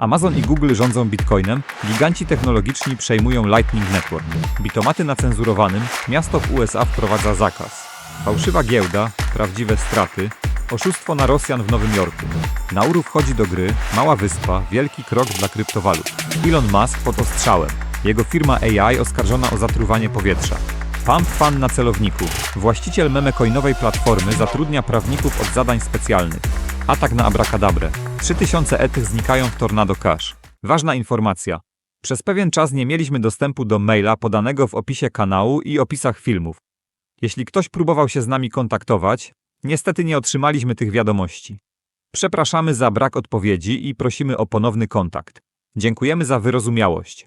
Amazon i Google rządzą Bitcoinem, giganci technologiczni przejmują Lightning Network. Bitomaty na cenzurowanym, miasto w USA wprowadza zakaz. Fałszywa giełda, prawdziwe straty, oszustwo na Rosjan w Nowym Jorku. Nauru wchodzi do gry, mała wyspa, wielki krok dla kryptowalut. Elon Musk pod ostrzałem. Jego firma AI oskarżona o zatruwanie powietrza. Pump na celowniku. Właściciel memecoinowej platformy zatrudnia prawników od zadań specjalnych. Atak na Abracadabrę. 3000 etych znikają w Tornado Cash. Ważna informacja. Przez pewien czas nie mieliśmy dostępu do maila podanego w opisie kanału i opisach filmów. Jeśli ktoś próbował się z nami kontaktować, niestety nie otrzymaliśmy tych wiadomości. Przepraszamy za brak odpowiedzi i prosimy o ponowny kontakt. Dziękujemy za wyrozumiałość.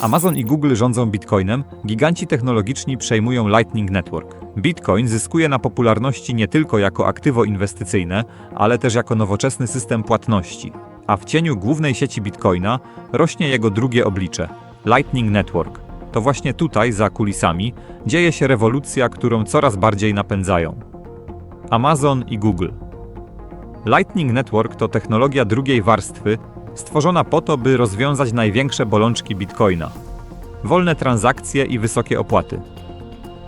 Amazon i Google rządzą Bitcoinem, giganci technologiczni przejmują Lightning Network. Bitcoin zyskuje na popularności nie tylko jako aktywo inwestycyjne, ale też jako nowoczesny system płatności. A w cieniu głównej sieci Bitcoina rośnie jego drugie oblicze Lightning Network. To właśnie tutaj, za kulisami, dzieje się rewolucja, którą coraz bardziej napędzają. Amazon i Google. Lightning Network to technologia drugiej warstwy, stworzona po to, by rozwiązać największe bolączki Bitcoina. Wolne transakcje i wysokie opłaty.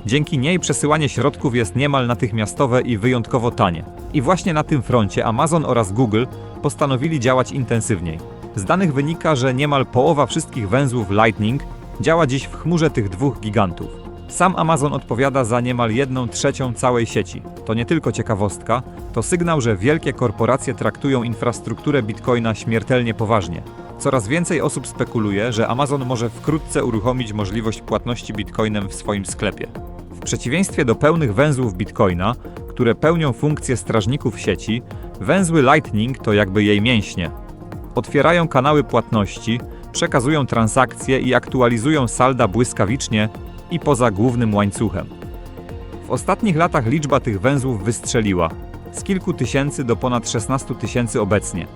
Dzięki niej przesyłanie środków jest niemal natychmiastowe i wyjątkowo tanie. I właśnie na tym froncie Amazon oraz Google postanowili działać intensywniej. Z danych wynika, że niemal połowa wszystkich węzłów Lightning działa dziś w chmurze tych dwóch gigantów. Sam Amazon odpowiada za niemal jedną trzecią całej sieci. To nie tylko ciekawostka, to sygnał, że wielkie korporacje traktują infrastrukturę Bitcoina śmiertelnie poważnie. Coraz więcej osób spekuluje, że Amazon może wkrótce uruchomić możliwość płatności Bitcoinem w swoim sklepie. W przeciwieństwie do pełnych węzłów Bitcoina, które pełnią funkcję strażników sieci, węzły Lightning to jakby jej mięśnie. Otwierają kanały płatności, przekazują transakcje i aktualizują salda błyskawicznie i poza głównym łańcuchem. W ostatnich latach liczba tych węzłów wystrzeliła z kilku tysięcy do ponad 16 tysięcy obecnie.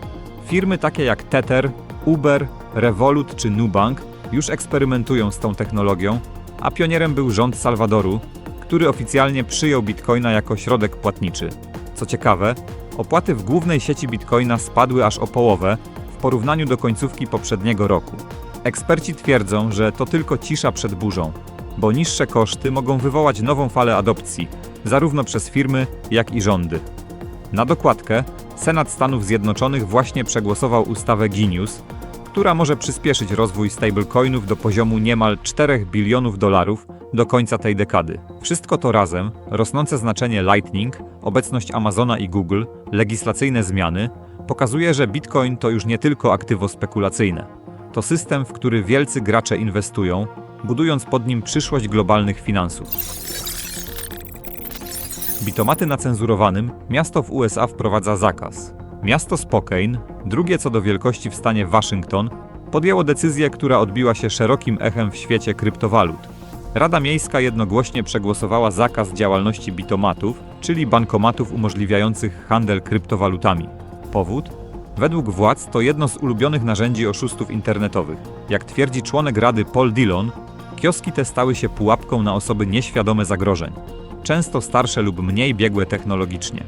Firmy takie jak Tether, Uber, Revolut czy Nubank już eksperymentują z tą technologią, a pionierem był rząd Salwadoru, który oficjalnie przyjął bitcoina jako środek płatniczy. Co ciekawe, opłaty w głównej sieci bitcoina spadły aż o połowę w porównaniu do końcówki poprzedniego roku. Eksperci twierdzą, że to tylko cisza przed burzą, bo niższe koszty mogą wywołać nową falę adopcji, zarówno przez firmy, jak i rządy. Na dokładkę, Senat Stanów Zjednoczonych właśnie przegłosował ustawę Genius, która może przyspieszyć rozwój stablecoinów do poziomu niemal 4 bilionów dolarów do końca tej dekady. Wszystko to razem, rosnące znaczenie Lightning, obecność Amazona i Google, legislacyjne zmiany, pokazuje, że Bitcoin to już nie tylko aktywo spekulacyjne. To system, w który wielcy gracze inwestują, budując pod nim przyszłość globalnych finansów. Bitomaty na cenzurowanym, miasto w USA wprowadza zakaz. Miasto Spokane, drugie co do wielkości w stanie Waszyngton, podjęło decyzję, która odbiła się szerokim echem w świecie kryptowalut. Rada Miejska jednogłośnie przegłosowała zakaz działalności bitomatów, czyli bankomatów umożliwiających handel kryptowalutami. Powód? Według władz to jedno z ulubionych narzędzi oszustów internetowych. Jak twierdzi członek rady Paul Dillon, kioski te stały się pułapką na osoby nieświadome zagrożeń często starsze lub mniej biegłe technologicznie.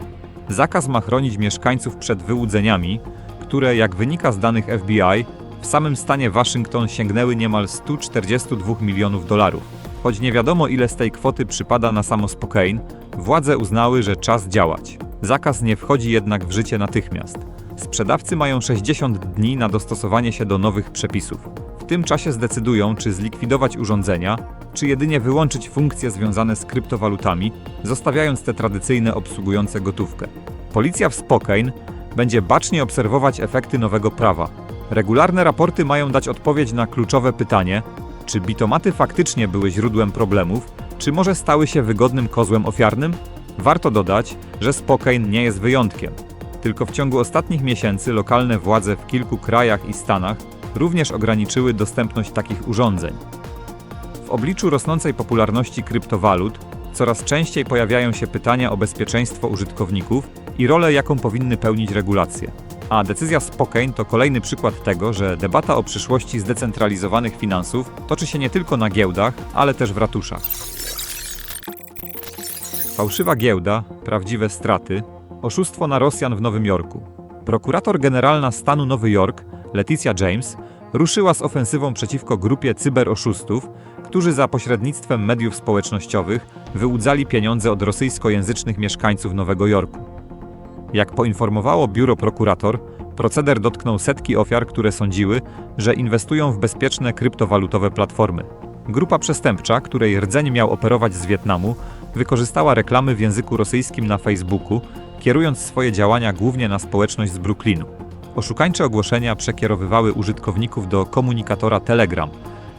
Zakaz ma chronić mieszkańców przed wyłudzeniami, które, jak wynika z danych FBI, w samym stanie Waszyngton sięgnęły niemal 142 milionów dolarów. Choć nie wiadomo ile z tej kwoty przypada na samo Spokane, władze uznały, że czas działać. Zakaz nie wchodzi jednak w życie natychmiast. Sprzedawcy mają 60 dni na dostosowanie się do nowych przepisów. W tym czasie zdecydują, czy zlikwidować urządzenia, czy jedynie wyłączyć funkcje związane z kryptowalutami, zostawiając te tradycyjne obsługujące gotówkę. Policja w Spokane będzie bacznie obserwować efekty nowego prawa. Regularne raporty mają dać odpowiedź na kluczowe pytanie, czy bitomaty faktycznie były źródłem problemów, czy może stały się wygodnym kozłem ofiarnym? Warto dodać, że Spokane nie jest wyjątkiem. Tylko w ciągu ostatnich miesięcy lokalne władze w kilku krajach i stanach również ograniczyły dostępność takich urządzeń. W obliczu rosnącej popularności kryptowalut coraz częściej pojawiają się pytania o bezpieczeństwo użytkowników i rolę, jaką powinny pełnić regulacje. A decyzja Spokane to kolejny przykład tego, że debata o przyszłości zdecentralizowanych finansów toczy się nie tylko na giełdach, ale też w ratuszach. Fałszywa giełda, prawdziwe straty, oszustwo na Rosjan w Nowym Jorku. Prokurator generalna stanu Nowy Jork, Leticia James, ruszyła z ofensywą przeciwko grupie cyberoszustów, którzy za pośrednictwem mediów społecznościowych wyłudzali pieniądze od rosyjskojęzycznych mieszkańców Nowego Jorku. Jak poinformowało biuro prokurator, proceder dotknął setki ofiar, które sądziły, że inwestują w bezpieczne kryptowalutowe platformy. Grupa przestępcza, której rdzeń miał operować z Wietnamu, wykorzystała reklamy w języku rosyjskim na Facebooku, kierując swoje działania głównie na społeczność z Brooklynu. Oszukańcze ogłoszenia przekierowywały użytkowników do komunikatora Telegram,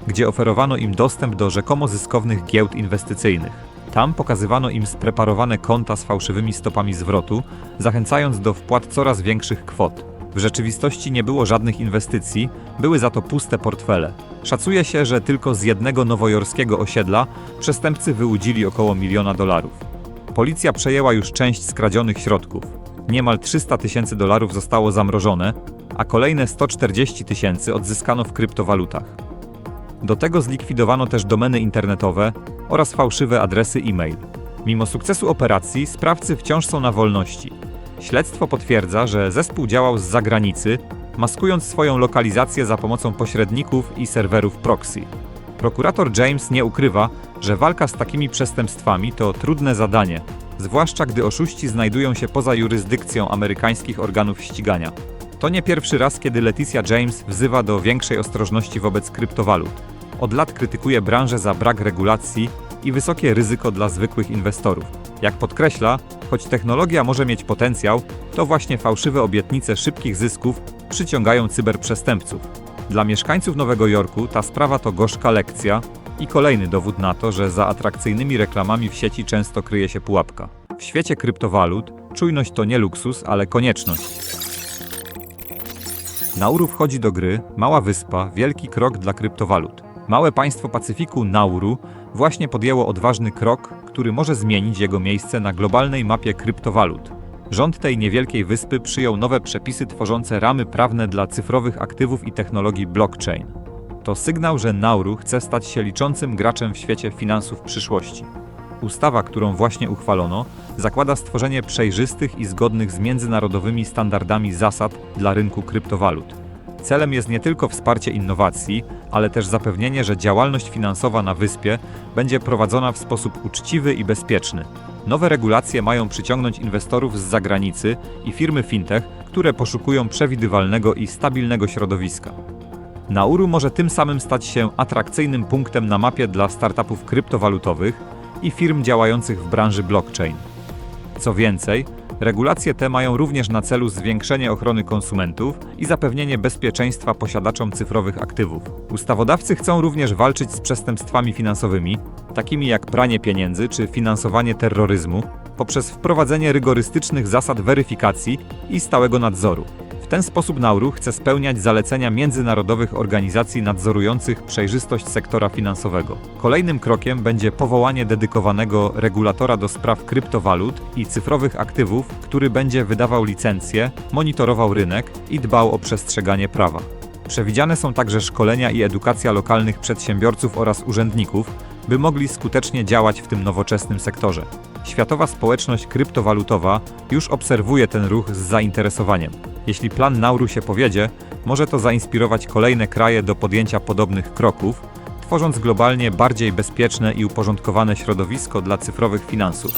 gdzie oferowano im dostęp do rzekomo zyskownych giełd inwestycyjnych. Tam pokazywano im spreparowane konta z fałszywymi stopami zwrotu, zachęcając do wpłat coraz większych kwot. W rzeczywistości nie było żadnych inwestycji, były za to puste portfele. Szacuje się, że tylko z jednego nowojorskiego osiedla przestępcy wyłudzili około miliona dolarów. Policja przejęła już część skradzionych środków. Niemal 300 tysięcy dolarów zostało zamrożone, a kolejne 140 tysięcy odzyskano w kryptowalutach. Do tego zlikwidowano też domeny internetowe oraz fałszywe adresy e-mail. Mimo sukcesu operacji, sprawcy wciąż są na wolności. Śledztwo potwierdza, że zespół działał z zagranicy, maskując swoją lokalizację za pomocą pośredników i serwerów proxy. Prokurator James nie ukrywa, że walka z takimi przestępstwami to trudne zadanie, zwłaszcza gdy oszuści znajdują się poza jurysdykcją amerykańskich organów ścigania. To nie pierwszy raz, kiedy Leticia James wzywa do większej ostrożności wobec kryptowalut. Od lat krytykuje branżę za brak regulacji i wysokie ryzyko dla zwykłych inwestorów. Jak podkreśla, choć technologia może mieć potencjał, to właśnie fałszywe obietnice szybkich zysków przyciągają cyberprzestępców. Dla mieszkańców Nowego Jorku ta sprawa to gorzka lekcja i kolejny dowód na to, że za atrakcyjnymi reklamami w sieci często kryje się pułapka. W świecie kryptowalut czujność to nie luksus, ale konieczność. Nauru wchodzi do gry mała wyspa, wielki krok dla kryptowalut. Małe państwo Pacyfiku Nauru właśnie podjęło odważny krok, który może zmienić jego miejsce na globalnej mapie kryptowalut. Rząd tej niewielkiej wyspy przyjął nowe przepisy tworzące ramy prawne dla cyfrowych aktywów i technologii blockchain. To sygnał, że Nauru chce stać się liczącym graczem w świecie finansów przyszłości. Ustawa, którą właśnie uchwalono, zakłada stworzenie przejrzystych i zgodnych z międzynarodowymi standardami zasad dla rynku kryptowalut. Celem jest nie tylko wsparcie innowacji, ale też zapewnienie, że działalność finansowa na wyspie będzie prowadzona w sposób uczciwy i bezpieczny. Nowe regulacje mają przyciągnąć inwestorów z zagranicy i firmy fintech, które poszukują przewidywalnego i stabilnego środowiska. Nauru może tym samym stać się atrakcyjnym punktem na mapie dla startupów kryptowalutowych i firm działających w branży blockchain. Co więcej, regulacje te mają również na celu zwiększenie ochrony konsumentów i zapewnienie bezpieczeństwa posiadaczom cyfrowych aktywów. Ustawodawcy chcą również walczyć z przestępstwami finansowymi, takimi jak pranie pieniędzy czy finansowanie terroryzmu, poprzez wprowadzenie rygorystycznych zasad weryfikacji i stałego nadzoru. Ten sposób Nauru chce spełniać zalecenia międzynarodowych organizacji nadzorujących przejrzystość sektora finansowego. Kolejnym krokiem będzie powołanie dedykowanego regulatora do spraw kryptowalut i cyfrowych aktywów, który będzie wydawał licencje, monitorował rynek i dbał o przestrzeganie prawa. Przewidziane są także szkolenia i edukacja lokalnych przedsiębiorców oraz urzędników, by mogli skutecznie działać w tym nowoczesnym sektorze. Światowa społeczność kryptowalutowa już obserwuje ten ruch z zainteresowaniem. Jeśli plan Nauru się powiedzie, może to zainspirować kolejne kraje do podjęcia podobnych kroków, tworząc globalnie bardziej bezpieczne i uporządkowane środowisko dla cyfrowych finansów.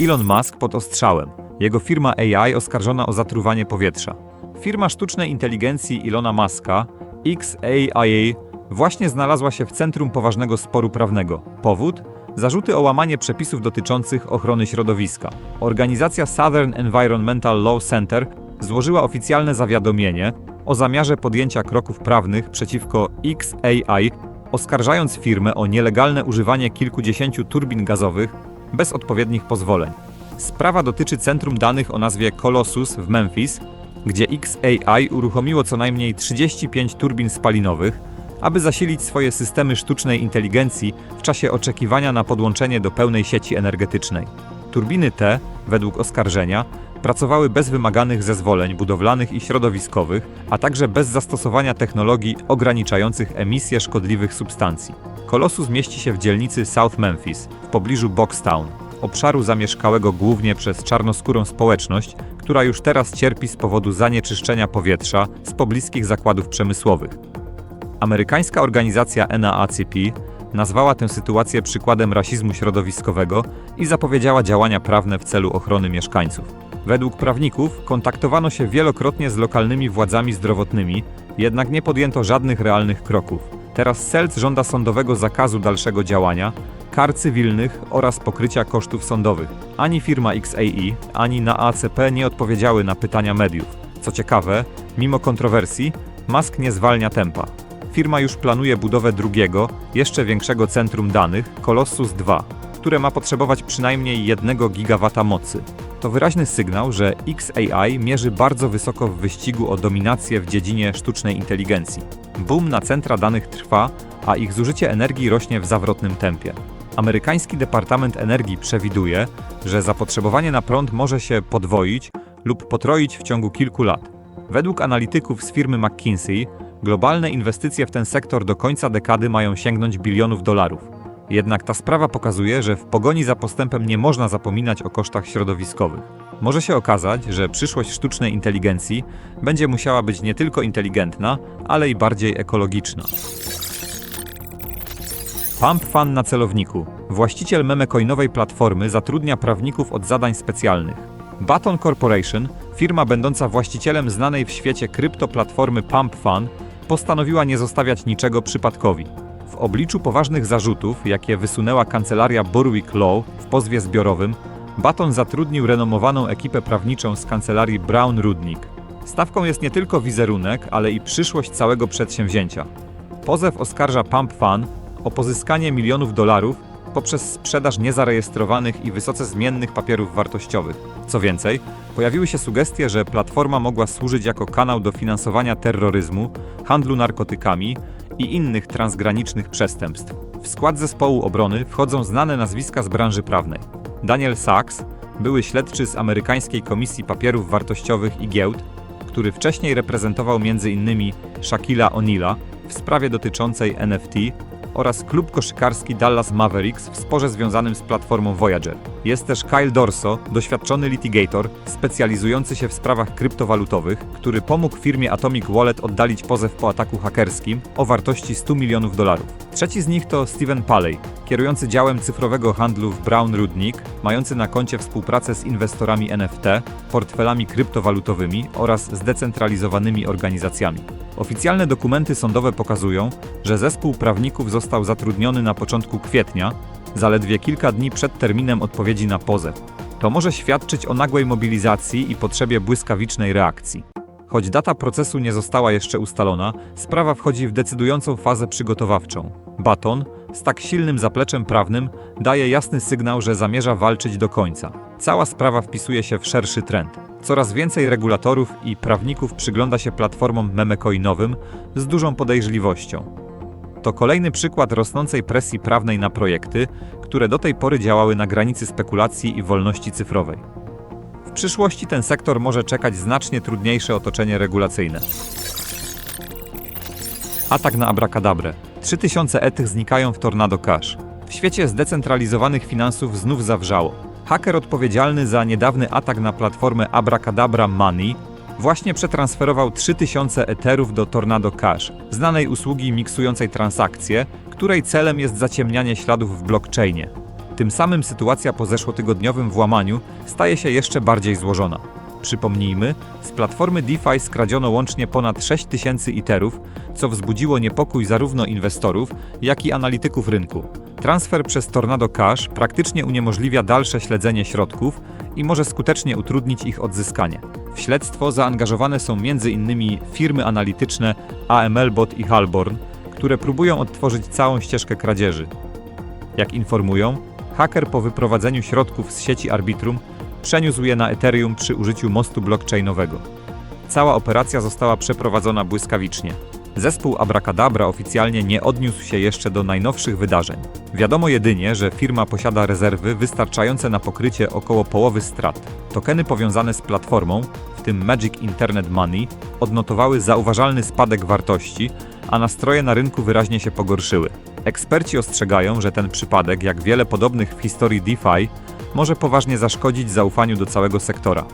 Elon Musk pod ostrzałem. Jego firma AI oskarżona o zatruwanie powietrza. Firma sztucznej inteligencji Ilona Muska, XAIA, właśnie znalazła się w centrum poważnego sporu prawnego. Powód? Zarzuty o łamanie przepisów dotyczących ochrony środowiska. Organizacja Southern Environmental Law Center złożyła oficjalne zawiadomienie o zamiarze podjęcia kroków prawnych przeciwko XAI, oskarżając firmę o nielegalne używanie kilkudziesięciu turbin gazowych bez odpowiednich pozwoleń. Sprawa dotyczy centrum danych o nazwie Colossus w Memphis, gdzie XAI uruchomiło co najmniej 35 turbin spalinowych, aby zasilić swoje systemy sztucznej inteligencji w czasie oczekiwania na podłączenie do pełnej sieci energetycznej. Turbiny te, według oskarżenia, pracowały bez wymaganych zezwoleń budowlanych i środowiskowych, a także bez zastosowania technologii ograniczających emisję szkodliwych substancji. Kolosus mieści się w dzielnicy South Memphis, w pobliżu Boxtown, obszaru zamieszkałego głównie przez czarnoskórą społeczność, która już teraz cierpi z powodu zanieczyszczenia powietrza z pobliskich zakładów przemysłowych. Amerykańska organizacja NAACP nazwała tę sytuację przykładem rasizmu środowiskowego i zapowiedziała działania prawne w celu ochrony mieszkańców. Według prawników kontaktowano się wielokrotnie z lokalnymi władzami zdrowotnymi, jednak nie podjęto żadnych realnych kroków. Teraz SELC żąda sądowego zakazu dalszego działania, kar cywilnych oraz pokrycia kosztów sądowych. Ani firma XAE, ani NAACP nie odpowiedziały na pytania mediów. Co ciekawe, mimo kontrowersji, Musk nie zwalnia tempa. Firma już planuje budowę drugiego, jeszcze większego centrum danych, Colossus 2, które ma potrzebować przynajmniej 1 gigawata mocy. To wyraźny sygnał, że XAI mierzy bardzo wysoko w wyścigu o dominację w dziedzinie sztucznej inteligencji. Boom na centra danych trwa, a ich zużycie energii rośnie w zawrotnym tempie. Amerykański Departament Energii przewiduje, że zapotrzebowanie na prąd może się podwoić lub potroić w ciągu kilku lat. Według analityków z firmy McKinsey, globalne inwestycje w ten sektor do końca dekady mają sięgnąć bilionów dolarów. Jednak ta sprawa pokazuje, że w pogoni za postępem nie można zapominać o kosztach środowiskowych. Może się okazać, że przyszłość sztucznej inteligencji będzie musiała być nie tylko inteligentna, ale i bardziej ekologiczna. Pump Fan na celowniku. Właściciel memecoinowej platformy zatrudnia prawników od zadań specjalnych. Baton Corporation, firma będąca właścicielem znanej w świecie kryptoplatformy Pump Fan, postanowiła nie zostawiać niczego przypadkowi. W obliczu poważnych zarzutów, jakie wysunęła kancelaria Borwick Law w pozwie zbiorowym, Baton zatrudnił renomowaną ekipę prawniczą z kancelarii Brown Rudnick. Stawką jest nie tylko wizerunek, ale i przyszłość całego przedsięwzięcia. Pozew oskarża Pump Fan o pozyskanie milionów dolarów poprzez sprzedaż niezarejestrowanych i wysoce zmiennych papierów wartościowych. Co więcej, pojawiły się sugestie, że platforma mogła służyć jako kanał do finansowania terroryzmu, handlu narkotykami i innych transgranicznych przestępstw. W skład zespołu obrony wchodzą znane nazwiska z branży prawnej. Daniel Sachs, były śledczy z amerykańskiej Komisji Papierów Wartościowych i Giełd, który wcześniej reprezentował m.in. Shaquilla O'Neala w sprawie dotyczącej NFT oraz klub koszykarski Dallas Mavericks w sporze związanym z platformą Voyager. Jest też Kyle Dorso, doświadczony litigator, specjalizujący się w sprawach kryptowalutowych, który pomógł firmie Atomic Wallet oddalić pozew po ataku hakerskim o wartości 100 milionów dolarów. Trzeci z nich to Steven Paley, kierujący działem cyfrowego handlu w Brown Rudnick, mający na koncie współpracę z inwestorami NFT, portfelami kryptowalutowymi oraz zdecentralizowanymi organizacjami. Oficjalne dokumenty sądowe pokazują, że zespół prawników został zatrudniony na początku kwietnia, zaledwie kilka dni przed terminem odpowiedzi na pozew. To może świadczyć o nagłej mobilizacji i potrzebie błyskawicznej reakcji. Choć data procesu nie została jeszcze ustalona, sprawa wchodzi w decydującą fazę przygotowawczą. Baton, z tak silnym zapleczem prawnym, daje jasny sygnał, że zamierza walczyć do końca. Cała sprawa wpisuje się w szerszy trend. Coraz więcej regulatorów i prawników przygląda się platformom memecoinowym z dużą podejrzliwością. To kolejny przykład rosnącej presji prawnej na projekty, które do tej pory działały na granicy spekulacji i wolności cyfrowej. W przyszłości ten sektor może czekać znacznie trudniejsze otoczenie regulacyjne. Atak na Abracadabrę. 3000 etych znikają w Tornado Cash. W świecie zdecentralizowanych finansów znów zawrzało. Haker odpowiedzialny za niedawny atak na platformę Abracadabra Money właśnie przetransferował 3000 eterów do Tornado Cash, znanej usługi miksującej transakcje, której celem jest zaciemnianie śladów w blockchainie. Tym samym sytuacja po zeszłotygodniowym włamaniu staje się jeszcze bardziej złożona. Przypomnijmy, z platformy DeFi skradziono łącznie ponad 6 tysięcy iterów, co wzbudziło niepokój zarówno inwestorów, jak i analityków rynku. Transfer przez Tornado Cash praktycznie uniemożliwia dalsze śledzenie środków i może skutecznie utrudnić ich odzyskanie. W śledztwo zaangażowane są m.in. firmy analityczne AMLBot i Halborn, które próbują odtworzyć całą ścieżkę kradzieży. Jak informują, haker po wyprowadzeniu środków z sieci Arbitrum przeniósł je na Ethereum przy użyciu mostu blockchainowego. Cała operacja została przeprowadzona błyskawicznie. Zespół Abracadabra oficjalnie nie odniósł się jeszcze do najnowszych wydarzeń. Wiadomo jedynie, że firma posiada rezerwy wystarczające na pokrycie około połowy strat. Tokeny powiązane z platformą, w tym Magic Internet Money, odnotowały zauważalny spadek wartości, a nastroje na rynku wyraźnie się pogorszyły. Eksperci ostrzegają, że ten przypadek, jak wiele podobnych w historii DeFi, może poważnie zaszkodzić zaufaniu do całego sektora.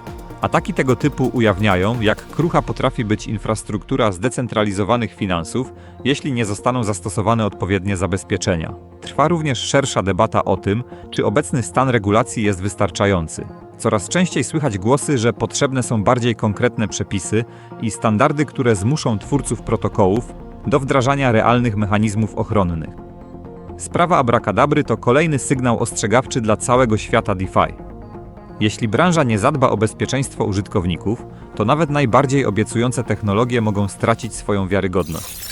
Ataki tego typu ujawniają, jak krucha potrafi być infrastruktura zdecentralizowanych finansów, jeśli nie zostaną zastosowane odpowiednie zabezpieczenia. Trwa również szersza debata o tym, czy obecny stan regulacji jest wystarczający. Coraz częściej słychać głosy, że potrzebne są bardziej konkretne przepisy i standardy, które zmuszą twórców protokołów do wdrażania realnych mechanizmów ochronnych. Sprawa Abracadabry to kolejny sygnał ostrzegawczy dla całego świata DeFi. Jeśli branża nie zadba o bezpieczeństwo użytkowników, to nawet najbardziej obiecujące technologie mogą stracić swoją wiarygodność.